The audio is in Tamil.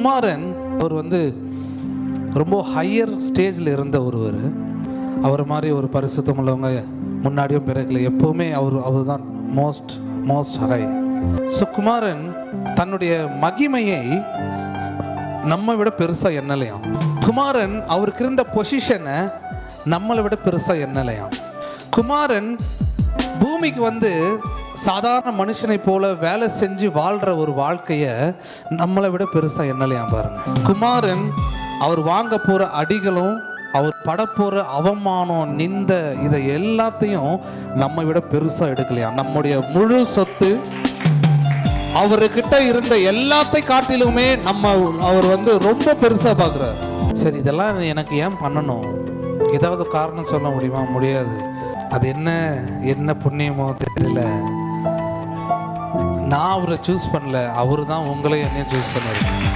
குமாரன் அவர் வந்து ரொம்ப ஹையர் ஸ்டேஜில் இருந்த ஒருவர். அவர் மாதிரி ஒரு பரிசுத்தம் உள்ளவங்க முன்னாடியும் பிறகுல எப்போவுமே அவர் அவர் தான் most most high so Kumaran தன்னுடைய மகிமையை நம்ம விட பெருசாக எண்ணலையாம். குமாரன் அவருக்கு இருந்த பொசிஷனை நம்மளை விட பெருசாக எண்ணலையாம். குமாரன் பூமிக்கு வந்து சாதாரண மனுஷனை போல வேலை செஞ்சு வாழ்கிற ஒரு வாழ்க்கையை நம்மளை விட பெருசாக எண்ணலையாம் பாருங்க. குமாரன் அவர் வாங்க போகிற அடிகளும் அவர் படப்போகிற அவமானம் நிந்த இதை எல்லாத்தையும் நம்மை விட பெருசாக எடுக்கலையாம் நம்முடைய முழு சொத்து அவர்கிட்ட இருந்த எல்லாத்தை காட்டிலுமே நம்ம அவர் வந்து ரொம்ப பெருசா பார்க்குறாரு சரி இதெல்லாம் எனக்கு ஏன் பண்ணணும்? ஏதாவது காரணம் சொல்ல முடியுமா? முடியாது. அது என்ன? என்ன புண்ணியமோ தெரியல. நான் அவரை சூஸ் பண்ணல. அவரு தான் உங்களையும் என்னையும் சூஸ் பண்ணார்.